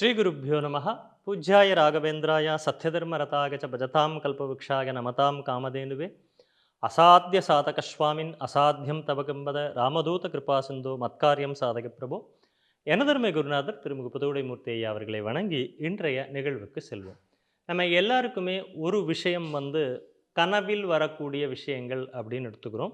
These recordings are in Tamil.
ஸ்ரீகுருப்போ நம பூஜ்யாய ராகவேந்திராய சத்யதர்மரதாகச்ச பஜதாம் கல்பவృక్షாய நமதாம் காமதேனுவே. அசாத்திய சாதகஸ்வாமின் அசாத்தியம் தவகம்பத ராமதூத கிருபாசிந்து மத்காரியம் சாதக பிரபு. எனதர்மை குருநாதர் திருமுக புதுவுடைமூர்த்தி ஐயா அவர்களை வணங்கி இன்றைய நிகழ்வுக்கு செல்வோம். நம்ம எல்லாருக்குமே ஒரு விஷயம் வந்து கனவில் வரக்கூடிய விஷயங்கள் அப்படின்னு எடுத்துக்கிறோம்.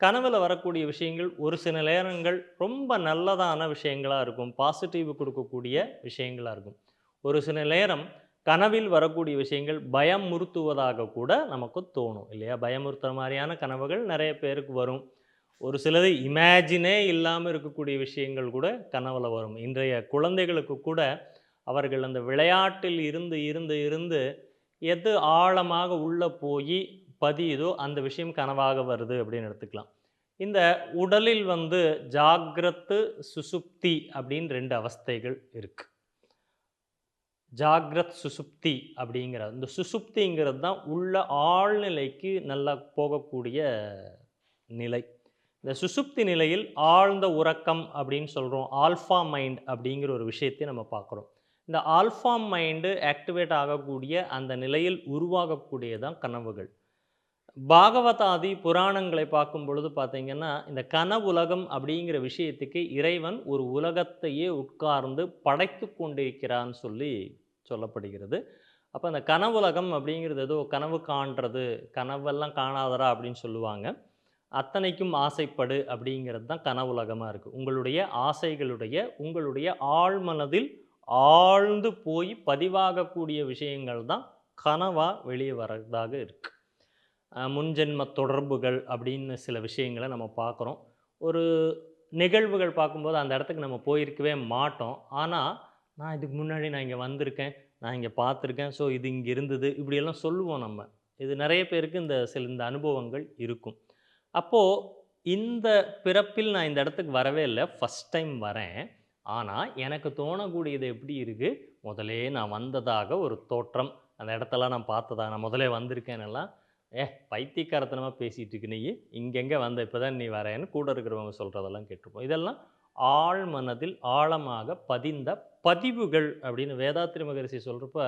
கனவில் வரக்கூடிய விஷயங்கள் ஒரு சில நேரங்கள் ரொம்ப நல்லதான விஷயங்களாக இருக்கும். பாசிட்டிவ் கொடுக்கக்கூடிய விஷயங்களாக இருக்கும். ஒரு சில நேரம் கனவில் வரக்கூடிய விஷயங்கள் பயமுறுத்துவதாக கூட நமக்கு தோணும் இல்லையா? பயமுறுத்துற மாதிரியான கனவுகள் நிறைய பேருக்கு வரும். ஒரு சிலது இமேஜினே இல்லாமல் இருக்கக்கூடிய விஷயங்கள் கூட கனவில் வரும். இன்றைய குழந்தைகளுக்கு கூட அவர்கள் அந்த விளையாட்டில் இருந்து இருந்து இருந்து எது ஆழமாக உள்ளே போய் பதியுதோ அந்த விஷயம் கனவாக வருது அப்படின்னு எடுத்துக்கலாம். இந்த உடலில் வந்து ஜாகிரத்து சுசுப்தி அப்படின்னு ரெண்டு அவஸ்தைகள் இருக்குது ஜாகிரத் சுசுப்தி அப்படிங்கிற இந்த சுசுப்திங்கிறது தான் உள்ள ஆழ்நிலைக்கு நல்லா போகக்கூடிய நிலை. இந்த சுசுப்தி நிலையில் ஆழ்ந்த உறக்கம் அப்படின்னு சொல்கிறோம் ஆல்ஃபா மைண்ட் அப்படிங்கிற ஒரு விஷயத்தை நம்ம பார்க்குறோம். இந்த ஆல்ஃபா மைண்டு ஆக்டிவேட் ஆகக்கூடிய அந்த நிலையில் உருவாகக்கூடியதான் கனவுகள். பாகவதாதி புராணங்களை பார்க்கும் பொழுது பார்த்தீங்கன்னா இந்த கனவுலகம் அப்படிங்கிற விஷயத்துக்கு இறைவன் ஒரு உலகத்தையே உட்கார்ந்து படைத்து கொண்டிருக்கிறான்னு சொல்லி சொல்லப்படுகிறது. அப்போ அந்த கனவுலகம் அப்படிங்கிறது ஏதோ கனவு காண்றது கனவெல்லாம் காணாதரா அப்படின்னு சொல்லுவாங்க. அத்தனைக்கும் ஆசைப்படு அப்படிங்கிறது தான் கனவுலகமாக இருக்குது உங்களுடைய ஆசைகளுடைய உங்களுடைய ஆழ்மனதில் ஆழ்ந்து போய் பதிவாகக்கூடிய விஷயங்கள் தான் கனவாக வெளியே வர்றதாக இருக்குது முன்ஜென்ம தொடர்புகள் அப்படின்னு சில விஷயங்களை நம்ம பார்க்குறோம். ஒரு நிகழ்வுகள் பார்க்கும்போது அந்த இடத்துக்கு நம்ம போயிருக்கவே மாட்டோம். ஆனால் நான் இதுக்கு முன்னாடி நான் இங்கே வந்திருக்கேன் நான் இங்கே பார்த்துருக்கேன் ஸோ இது இங்கே இருந்தது இப்படியெல்லாம் சொல்லுவோம் நம்ம. இது நிறைய பேருக்கு இந்த சில இந்த அனுபவங்கள் இருக்கும். அப்போது இந்த பிறப்பில் நான் இந்த இடத்துக்கு வரவே இல்லை ஃபஸ்ட் டைம் வரேன். ஆனால் எனக்கு தோணக்கூடியது எப்படி இருக்குது முதலே நான் வந்ததாக ஒரு தோற்றம். அந்த இடத்தெல்லாம் நான் பார்த்ததாக நான் முதலே வந்திருக்கேனெல்லாம் ஏ பைத்தியக்காரத்தனமாக பேசிகிட்டு இருக்கு நீ இங்கெங்கே வந்த இப்போ தான் நீ வரேன்னு கூட இருக்கிறவங்க சொல்கிறதெல்லாம் கேட்டிருப்போம். இதெல்லாம் ஆழ் மனதில் ஆழமாக பதிந்த பதிவுகள் அப்படின்னு வேதாத்திரி மகரிஷி சொல்கிறப்ப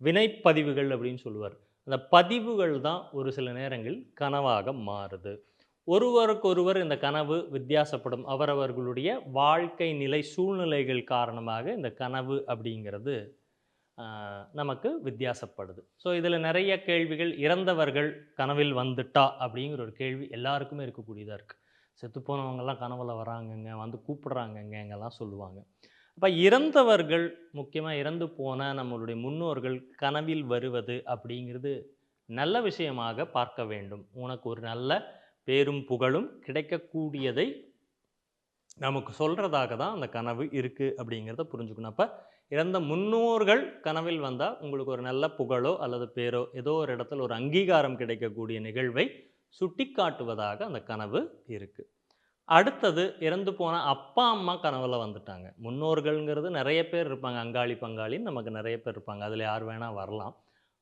வினைப்பதிவுகள் அப்படின்னு சொல்லுவார். அந்த பதிவுகள் தான் ஒரு சில நேரங்களில் கனவாக மாறுது. ஒருவருக்கொருவர் இந்த கனவு வித்தியாசப்படும். அவரவர்களுடைய வாழ்க்கை நிலை சூழ்நிலைகள் காரணமாக இந்த கனவு அப்படிங்கிறது நமக்கு வித்தியாசப்படுது. ஸோ இதில் நிறைய கேள்விகள் இறந்தவர்கள் கனவில் வந்துட்டா அப்படிங்கிற ஒரு கேள்வி எல்லாருக்குமே இருக்கக்கூடியதாக இருக்குது செத்துப்போனவங்கெல்லாம் கனவில் வராங்கங்க வந்து கூப்பிடுறாங்கங்க எங்கெல்லாம் சொல்லுவாங்க. அப்போ இறந்தவர்கள் முக்கியமாக இறந்து போன நம்மளுடைய முன்னோர்கள் கனவில் வருவது அப்படிங்கிறது நல்ல விஷயமாக பார்க்க வேண்டும். உனக்கு ஒரு நல்ல பேரும் புகழும் கிடைக்கக்கூடியதை நமக்கு சொல்கிறதாக தான் அந்த கனவு இருக்குது அப்படிங்கிறத புரிஞ்சுக்கணும். அப்போ இறந்த முன்னோர்கள் கனவில் வந்தால் உங்களுக்கு ஒரு நல்ல புகழோ அல்லது பேரோ ஏதோ ஒரு இடத்துல ஒரு அங்கீகாரம் கிடைக்கக்கூடிய நிகழ்வை சுட்டி காட்டுவதாக அந்த கனவு இருக்குது அடுத்தது இறந்து போன அப்பா அம்மா கனவில் வந்துட்டாங்க. முன்னோர்கள்ங்கிறது நிறைய பேர் இருப்பாங்க. அங்காளி பங்காளின்னு நமக்கு நிறைய பேர் இருப்பாங்க. அதில் யார் வேணால் வரலாம்.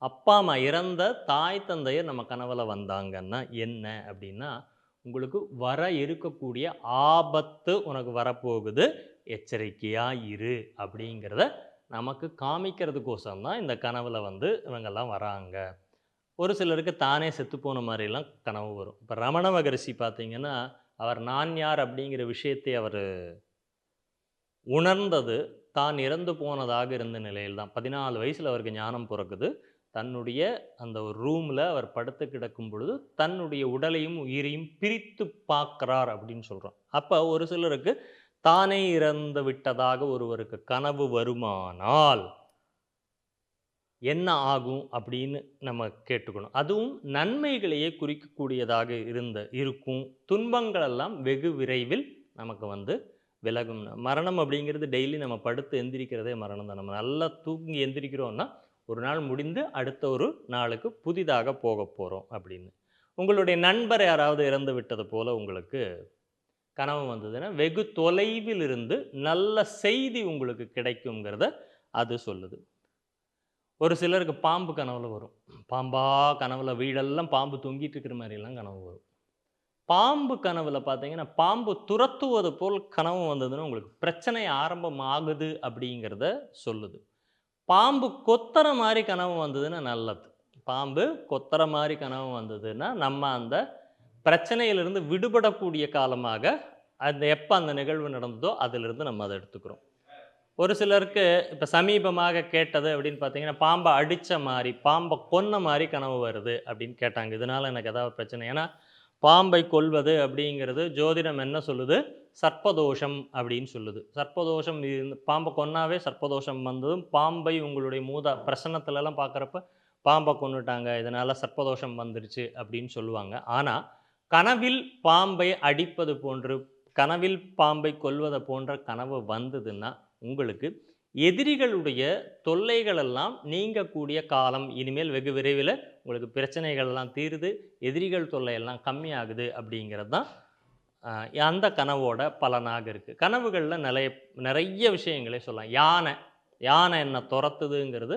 அப்பா அம்மா இறந்த தாய் தந்தையர் நம்ம கனவில் வந்தாங்கன்னா என்ன அப்படின்னா உங்களுக்கு வர இருக்கக்கூடிய ஆபத்து உனக்கு வரப்போகுது. எச்சரிக்கையாக இரு அப்படிங்கிறத நமக்கு காமிக்கிறதுக்கோசரம் தான் இந்த கனவில் வந்து இவங்கெல்லாம் வராங்க. ஒரு சிலருக்கு தானே செத்து போன மாதிரிலாம் கனவு வரும். இப்போ ரமண மகரிஷி பார்த்திங்கன்னா அவர் நான் யார் அப்படிங்கிற விஷயத்தை அவர் உணர்ந்தது தான் இறந்து போனதாக இருந்த நிலையில் தான் பதினாலு வயசில் அவருக்கு ஞானம் பிறக்குது. தன்னுடைய அந்த ஒரு ரூமில் அவர் படுத்து கிடக்கும் பொழுது தன்னுடைய உடலையும் உயிரையும் பிரித்து பார்க்குறார் அப்படின்னு சொல்கிறோம் அப்போ ஒரு சிலருக்கு தானே இறந்து விட்டதாக ஒருவருக்கு கனவு வருமானால் என்ன ஆகும் அப்படின்னு நம்ம கேட்டுக்கணும். அதுவும் நன்மைகளையே குறிக்கக்கூடியதாக இருந்த இருக்கும் துன்பங்களெல்லாம் வெகு விரைவில் நமக்கு வந்து விலகும். மரணம் அப்படிங்கிறது டெய்லி நம்ம படுத்து எந்திரிக்கிறதே மரணம் தான். நம்ம நல்லா தூங்கி எந்திரிக்கிறோன்னா ஒரு நாள் முடிந்து அடுத்த ஒரு நாளுக்கு புதிதாக போக போகிறோம் அப்படின்னு. உங்களுடைய நண்பர் யாராவது இறந்து விட்டது போல் உங்களுக்கு கனவு வந்ததுன்னா வெகு தொலைவில் இருந்து நல்ல செய்தி உங்களுக்கு கிடைக்குங்கிறத அது சொல்லுது. ஒரு சிலருக்கு பாம்பு கனவுல வரும். பாம்பா கனவுல வீடெல்லாம் பாம்பு தொங்கிட்டு இருக்கிற மாதிரிலாம் கனவு வரும். பாம்பு கனவுல பார்த்தீங்கன்னா பாம்பு துரத்துவது போல் கனவு வந்ததுன்னா உங்களுக்கு பிரச்சனை ஆரம்பமாகுது அப்படிங்கிறத சொல்லுது. பாம்பு கொத்துற மாதிரி கனவு வந்ததுன்னா நல்லது. பாம்பு கொத்துற மாதிரி கனவு வந்ததுன்னா நம்ம அந்த பிரச்சனையிலிருந்து விடுபடக்கூடிய காலமாக அந்த எப்போ அந்த நிகழ்வு நடந்ததோ அதிலிருந்து நம்ம அதை எடுத்துக்கிறோம். ஒரு சிலருக்கு இப்போ சமீபமாக கேட்டது அப்படின்னு பார்த்தீங்கன்னா பாம்பை அடித்த மாதிரி பாம்பை கொன்ன மாதிரி கனவு வருது அப்படின்னு கேட்டாங்க. இதனால் எனக்கு ஏதாவது பிரச்சனை. ஏன்னா பாம்பை கொல்வது அப்படிங்கிறது ஜோதிடம் என்ன சொல்லுது? சர்ப்பதோஷம் அப்படின்னு சொல்லுது. சர்ப்பதோஷம் இருந்து- பாம்பை கொன்னாவே சர்ப்பதோஷம் வந்ததும் பாம்பை உங்களுடைய மூத பிரசன்னத்துலலாம் பார்க்குறப்ப பாம்பை கொன்னுட்டாங்க இதனால் சர்ப்பதோஷம் வந்துருச்சு அப்படின்னு சொல்லுவாங்க. ஆனால் கனவில் பாம்பை அடிப்பது போன்று கனவில் பாம்பை கொல்வதை போன்ற கனவு வந்ததுன்னா உங்களுக்கு எதிரிகளுடைய தொல்லைகள் எல்லாம் நீங்கக்கூடிய காலம். இனிமேல் வெகு விரைவில் உங்களுக்கு பிரச்சனைகள் எல்லாம் தீருது எதிரிகள் தொல்லை எல்லாம் கம்மியாகுது அப்படிங்கிறது தான் அந்த கனவோட பலனாக இருக்குது கனவுகளில் நிறைய நிறைய விஷயங்களே சொல்லலாம். யானை யானை என்ன துரத்துதுங்கிறது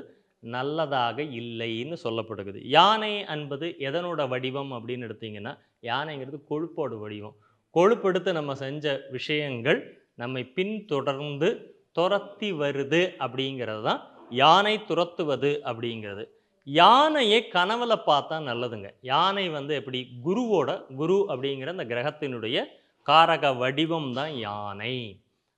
நல்லதாக இல்லைன்னு சொல்லப்படுகிறது. யானை என்பது எதனோட வடிவம் அப்படின்னு எடுத்தீங்கன்னா யானைங்கிறது கொழுப்போட வடிவம். கொழுப்பெடுத்து நம்ம செஞ்ச விஷயங்கள் நம்மை பின்தொடர்ந்து துரத்தி வருது அப்படிங்கிறது தான் யானை துரத்துவது அப்படிங்கிறது. யானையை கனவுல பார்த்தா நல்லதுங்க. யானை வந்து எப்படி குருவோட குரு அப்படிங்கிற அந்த கிரகத்தினுடைய காரக வடிவம் தான் யானை.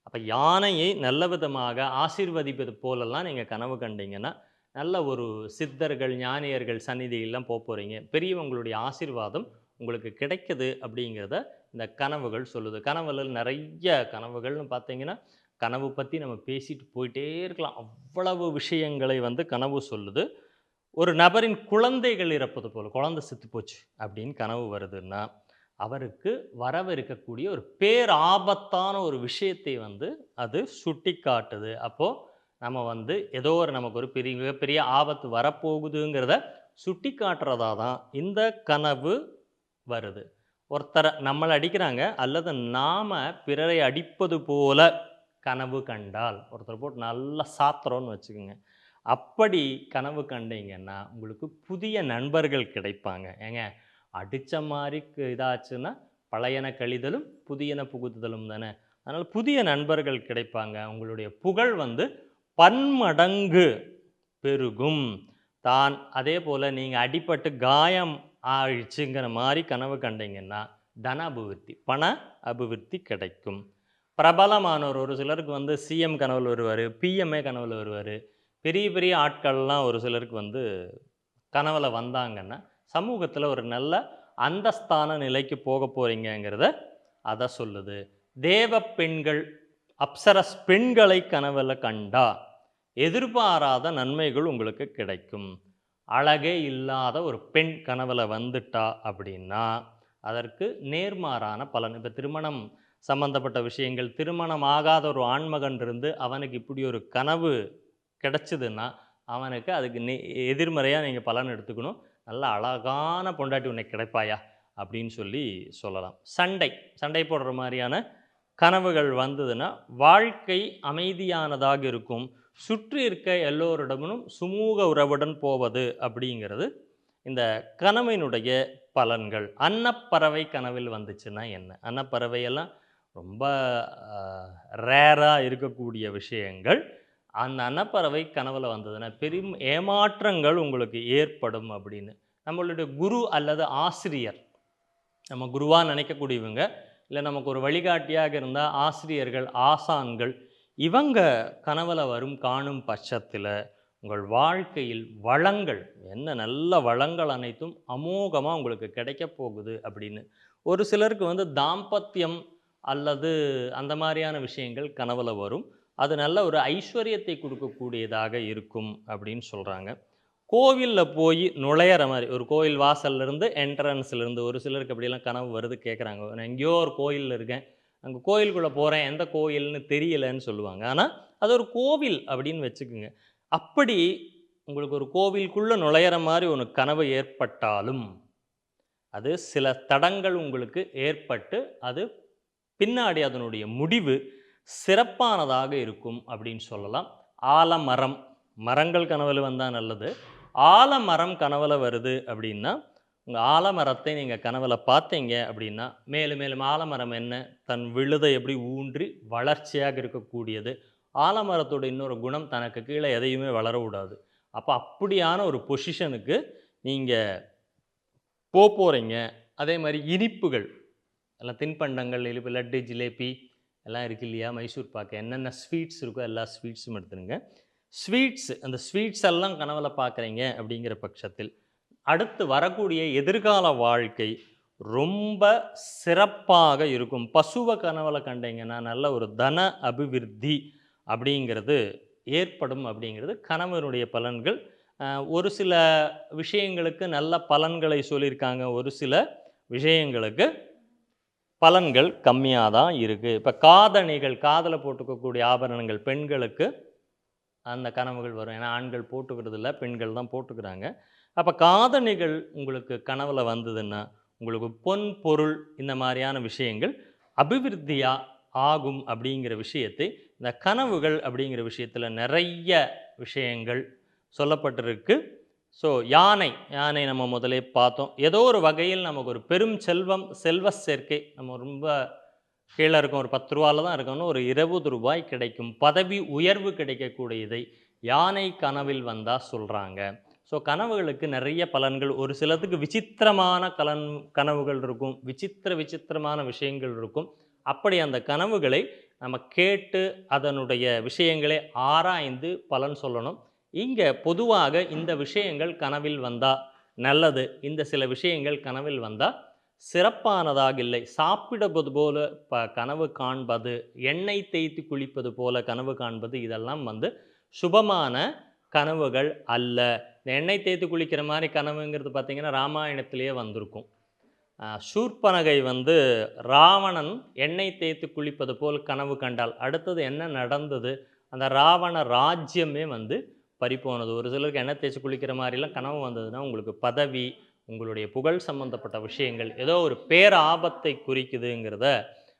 அப்போ யானையை நல்ல விதமாக ஆசீர்வதிப்பது போலெல்லாம் நீங்கள் கனவு கண்டீங்கன்னா நல்ல ஒரு சித்தர்கள் ஞானியர்கள் சந்நிதியெல்லாம் போக போகிறீங்க பெரியவங்களுடைய ஆசீர்வாதம் உங்களுக்கு கிடைக்குது அப்படிங்கிறத இந்த கனவுகள் சொல்லுது. கனவுல நிறைய கனவுகள்னு பார்த்தீங்கன்னா கனவு பற்றி நம்ம பேசிட்டு போயிட்டே இருக்கலாம். அவ்வளவு விஷயங்களை வந்து கனவு சொல்லுது. ஒரு நபரின் குழந்தைகள் இறப்பது போல் குழந்தை செத்து போச்சு அப்படின்னு கனவு வருதுன்னா அவருக்கு வரவிருக்கக்கூடிய ஒரு பேர் ஆபத்தான ஒரு விஷயத்தை வந்து அது சுட்டி காட்டுது அப்போது நம்ம வந்து ஏதோ ஒரு நமக்கு ஒரு பெரிய மிகப்பெரிய ஆபத்து வரப்போகுதுங்கிறத சுட்டி காட்டுறதா தான் இந்த கனவு வருது. ஒருத்தரை நம்மளை அடிக்கிறாங்க அல்லது நாம் பிறரை அடிப்பது போல கனவு கண்டால் ஒருத்தர் போட்டு நல்லா சாத்துறோன்னு வச்சுக்கோங்க. அப்படி கனவு கண்டீங்கன்னா உங்களுக்கு புதிய நண்பர்கள் கிடைப்பாங்க. ஏங்க அடித்த மாதிரி இதாச்சுன்னா பழையன கழிதலும் புதியன புகுத்துதலும் தானே. அதனால் புதிய நண்பர்கள் கிடைப்பாங்க. உங்களுடைய புகழ் வந்து பன்மடங்கு பெருகும். தான் அதே போல் நீங்கள் அடிப்பட்டு காயம் ஆயிடுச்சுங்கிற மாதிரி கனவு கண்டீங்கன்னா தன அபிவிருத்தி பண அபிவிருத்தி கிடைக்கும். பிரபலமானவர் ஒரு சிலருக்கு வந்து சிஎம் கனவில் வருவார் பிஎம்ஏ கனவில் வருவார். பெரிய பெரிய ஆட்கள்லாம் ஒரு சிலருக்கு வந்து கனவில் வந்தாங்கன்னா சமூகத்தில் ஒரு நல்ல அந்தஸ்தான நிலைக்கு போக போகிறீங்கங்கிறத அதை சொல்லுது. தேவ பெண்கள் அப்சரஸ் பெண்களை கனவில் கண்டா எதிர்பாராத நன்மைகள் உங்களுக்கு கிடைக்கும். அழகே இல்லாத ஒரு பெண் கனவில் வந்துட்டா அப்படின்னா அதற்கு நேர்மாறான பலன். இப்போ திருமணம் சம்பந்தப்பட்ட விஷயங்கள் திருமணம் ஆகாத ஒரு ஆண்மகன் இருந்து அவனுக்கு இப்படி ஒரு கனவு கிடச்சிதுன்னா அவனுக்கு அதுக்கு நே எதிர்மறையாக நீங்கள் பலன் எடுத்துக்கணும். நல்ல அழகான பொண்டாட்டி உன்னை கிடைப்பாயா அப்படின்னு சொல்லி சொல்லலாம். சண்டை சண்டை போடுற மாதிரியான கனவுகள் வந்ததுன்னா வாழ்க்கை அமைதியானதாக இருக்கும். சுற்றி இருக்க எல்லோரிடமும் சுமூக உறவுடன் போவது அப்படிங்கிறது இந்த கனவினுடைய பலன்கள். அன்னப்பறவை கனவில் வந்துச்சுன்னா என்ன? அன்னப்பறவையெல்லாம் ரொம்ப ரேராக இருக்கக்கூடிய விஷயங்கள். அந்த அன்னப்பறவை கனவில் வந்ததுன்னா பெரும் ஏமாற்றங்கள் உங்களுக்கு ஏற்படும் அப்படின்னு. நம்மளுடைய குரு அல்லது ஆசிரியர் நம்ம குருவாக நினைக்கக்கூடியவங்க இல்லை நமக்கு ஒரு வழிகாட்டியாக இருந்தால் ஆசிரியர்கள் ஆசான்கள் இவங்க கனவுல வரும் காணும் பட்சத்தில் உங்கள் வாழ்க்கையில் வளங்கள் என்ன நல்ல வளங்கள் அனைத்தும் அமோகமாக உங்களுக்கு கிடைக்க போகுது அப்படின்னு. ஒரு சிலருக்கு வந்து தாம்பத்தியம் அல்லது அந்த மாதிரியான விஷயங்கள் கனவுல வரும். அது நல்ல ஒரு ஐஸ்வர்யத்தை கொடுக்கக்கூடியதாக இருக்கும் அப்படின்னு சொல்கிறாங்க கோவிலில் போய் நுழையிற மாதிரி ஒரு கோயில் வாசல்ல இருந்து ஒரு சிலருக்கு அப்படியெல்லாம் கனவு வருது கேட்குறாங்க நான் எங்கேயோ ஒரு கோயிலில் இருக்கேன். அங்கே கோயிலுக்குள்ளே போகிறேன் எந்த கோயில்னு தெரியலன்னு சொல்லுவாங்க. ஆனால் அது ஒரு கோவில் அப்படின்னு வச்சுக்கோங்க. அப்படி உங்களுக்கு ஒரு கோவிலுக்குள்ளே நுழையிற மாதிரி ஒரு கனவு ஏற்பட்டாலும் அது சில தடங்கள் உங்களுக்கு ஏற்பட்டு அது பின்னாடி அதனுடைய முடிவு சிறப்பானதாக இருக்கும் அப்படின்னு சொல்லலாம். ஆலமரம் மரங்கள் கனவில் வந்தால் நல்லது. ஆலமரம் கனவில் வருது அப்படின்னா உங்கள் ஆலமரத்தை நீங்கள் கனவில் பார்த்தீங்க அப்படின்னா மேலும் மேலும் ஆலமரம் என்ன? தன் விழுதை எப்படி ஊன்றி வளர்ச்சியாக இருக்கக்கூடியது. ஆலமரத்தோட இன்னொரு குணம் தனக்கு கீழே எதையுமே வளர அப்போ அப்படியான ஒரு பொசிஷனுக்கு நீங்கள் போகிறீங்க அதே மாதிரி இனிப்புகள் எல்லாம் தின்பண்டங்கள் இனிப்பு லட்டு ஜிலேபி எல்லாம் இருக்கு இல்லையா? மைசூர் பாக்கு. என்னென்ன ஸ்வீட்ஸ் இருக்கோ எல்லா ஸ்வீட்ஸும் எடுத்துருங்க. ஸ்வீட்ஸ் அந்த ஸ்வீட்ஸ் எல்லாம் கனவில் பார்க்குறீங்க அப்படிங்கிற பட்சத்தில் அடுத்து வரக்கூடிய எதிர்கால வாழ்க்கை ரொம்ப சிறப்பாக இருக்கும். பசுவை கனவுல கண்டீங்கன்னா நல்ல ஒரு தன அபிவிருத்தி அப்படிங்கிறது ஏற்படும் அப்படிங்கிறது கணவனுடைய பலன்கள். ஒரு சில விஷயங்களுக்கு நல்ல பலன்களை சொல்லியிருக்காங்க. ஒரு சில விஷயங்களுக்கு பலன்கள் கம்மியாக தான் இருக்குது இப்போ காதணிகள் காதில் போட்டுக்கக்கூடிய ஆபரணங்கள் பெண்களுக்கு அந்த கனவுகள் வரும். ஏன்னா ஆண்கள் போட்டுக்கிறது இல்லை பெண்கள் தான் போட்டுக்கிறாங்க. அப்போ காதணிகள் உங்களுக்கு கனவில் வந்ததுன்னா உங்களுக்கு பொன் பொருள் இந்த மாதிரியான விஷயங்கள் அபிவிருத்தியாக ஆகும் அப்படிங்கிற விஷயத்தை இந்த கனவுகள் அப்படிங்கிற விஷயத்தில் நிறைய விஷயங்கள் சொல்லப்பட்டிருக்கு. ஸோ யானை யானை நம்ம முதலே பார்த்தோம். ஏதோ ஒரு வகையில் நமக்கு ஒரு பெரும் செல்வம் செல்வ சேர்க்கை. நம்ம ரொம்ப கீழே இருக்கும் ஒரு பத்து ரூபால தான் இருக்கணும் ஒரு இருபது ரூபாய் கிடைக்கும். பதவி உயர்வு கிடைக்கக்கூடியதை யானை கனவில் வந்தால் சொல்கிறாங்க ஸோ கனவுகளுக்கு நிறைய பலன்கள். ஒரு சிலதுக்கு விசித்திரமான கலன் கனவுகள் இருக்கும். விசித்திர விசித்திரமான விஷயங்கள் இருக்கும். அப்படி அந்த கனவுகளை நம்ம கேட்டு அதனுடைய விஷயங்களை ஆராய்ந்து பலன் சொல்லணும். இங்கே பொதுவாக இந்த விஷயங்கள் கனவில் வந்தால் நல்லது. இந்த சில விஷயங்கள் கனவில் வந்தால் சிறப்பானதாக இல்லை. சாப்பிடுவது போல ப கனவு காண்பது எண்ணெய் தேய்த்து குளிப்பது போல கனவு காண்பது இதெல்லாம் வந்து சுபமான கனவுகள் அல்ல. இந்த எண்ணெய் தேய்த்து குளிக்கிற மாதிரி கனவுங்கிறது பார்த்திங்கன்னா ராமாயணத்திலேயே வந்திருக்கும். சூர்பனகை வந்து ராவணன் எண்ணெய் தேய்த்து குளிப்பது போல் கனவு கண்டால் அடுத்தது என்ன நடந்தது? அந்த ராவண ராஜ்யமே வந்து பறிப்போனது. ஒரு சிலருக்கு எண்ணெய் தேய்ச்சி குளிக்கிற மாதிரிலாம் கனவு வந்ததுன்னா உங்களுக்கு பதவி உங்களுடைய புகழ் சம்பந்தப்பட்ட விஷயங்கள் ஏதோ ஒரு பேராபத்தை குறிக்குதுங்கிறத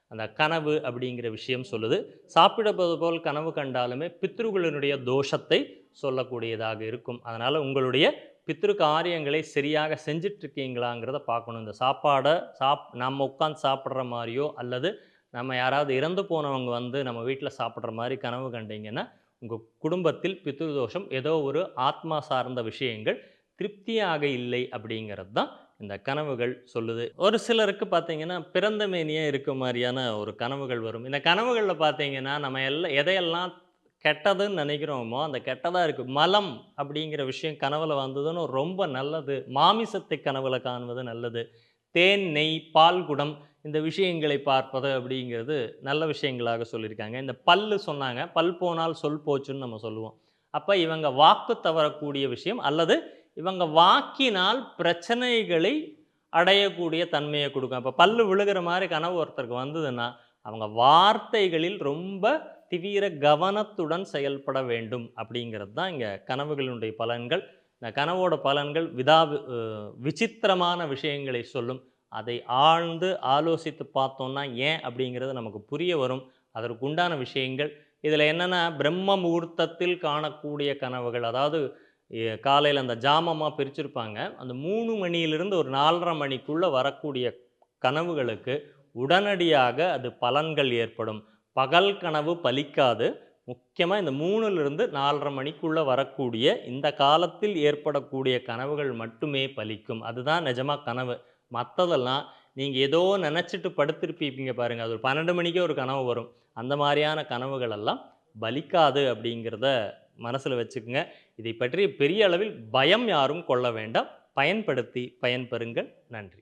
அந்த கனவு அப்படிங்கிற விஷயம் சொல்லுது. சாப்பிடுவது போல் கனவு கண்டாலுமே பித்ருகளினுடைய தோஷத்தை சொல்லக்கூடியதாக இருக்கும். அதனால் உங்களுடைய பித்ரு காரியங்களை சரியாக செஞ்சிட்ருக்கீங்களாங்கிறத பார்க்கணும். இந்த சாப்பாடை சாப் நம்ம உட்காந்து சாப்பிட்ற மாதிரியோ அல்லது நம்ம யாராவது இறந்து போனவங்க வந்து நம்ம வீட்டில் சாப்பிட்ற மாதிரி கனவு கண்டீங்கன்னா உங்கள் குடும்பத்தில் பித்ரு தோஷம் ஏதோ ஒரு ஆத்மா சார்ந்த விஷயங்கள் திருப்தியாக இல்லை அப்படிங்கிறது தான் இந்த கனவுகள் சொல்லுது. ஒரு சிலருக்கு பார்த்தீங்கன்னா பிறந்த மேனியே இருக்க மாதிரியான ஒரு கனவுகள் வரும். இந்த கனவுகளில் பார்த்தீங்கன்னா நம்ம எல்லாம் எதையெல்லாம் கெட்டதுன்னு நினைக்கிறோமோ அந்த கெட்டதாக இருக்குது மலம் அப்படிங்கிற விஷயம் கனவில் வந்ததுன்னு ரொம்ப நல்லது. மாமிசத்தை கனவில் காணுவது நல்லது. தேன் நெய் பால் குடம் இந்த விஷயங்களை பார்ப்பது அப்படிங்கிறது நல்ல விஷயங்களாக சொல்லியிருக்காங்க. இந்த பல்லு சொன்னாங்க பல் போனால் சொல் போச்சுன்னு நம்ம சொல்லுவோம். அப்போ இவங்க வாக்கு தவறக்கூடிய விஷயம் அல்லது இவங்க வாக்கினால் பிரச்சனைகளை அடையக்கூடிய தன்மையை கொடுக்கும். அப்போ பல்லு விழுகிற மாதிரி கனவு ஒருத்தருக்கு வந்ததுன்னா அவங்க வார்த்தைகளில் ரொம்ப தீவிர கவனத்துடன் செயல்பட வேண்டும் அப்படிங்கிறது தான் இங்கே கனவுகளினுடைய பலன்கள். இந்த கனவோட பலன்கள் விதா விசித்திரமான விஷயங்களை சொல்லும். அதை ஆழ்ந்து ஆலோசித்து பார்த்தோம்னா ஏன் அப்படிங்கிறது நமக்கு புரிய வரும். அதற்கு உண்டான விஷயங்கள். இதில் என்னென்னா பிரம்ம முகூர்த்தத்தில் காணக்கூடிய கனவுகள். அதாவது காலையில் அந்த ஜாமமாக பிரிச்சிருப்பாங்க. அந்த மூணு மணியிலிருந்து ஒரு நாலரை மணிக்குள்ளே வரக்கூடிய கனவுகளுக்கு உடனடியாக அது பலன்கள் ஏற்படும். பகல் கனவு பலிக்காது. முக்கியமாக இந்த மூணுலேருந்து நாலரை மணிக்குள்ளே வரக்கூடிய இந்த காலத்தில் ஏற்படக்கூடிய கனவுகள் மட்டுமே பலிக்கும். அதுதான் நிஜமாக கனவு. மற்றதெல்லாம் நீங்கள் ஏதோ நினச்சிட்டு படுத்திருப்பீங்க பாருங்கள் அது ஒரு பன்னெண்டு மணிக்கே ஒரு கனவு வரும். அந்த மாதிரியான கனவுகள் எல்லாம் பலிக்காது அப்படிங்கிறத மனசில் வச்சுக்கோங்க. இதை பற்றி பெரிய அளவில் பயம் யாரும் கொள்ள வேண்டாம். பயன்படுத்தி பயன்பெறுங்கள். நன்றி.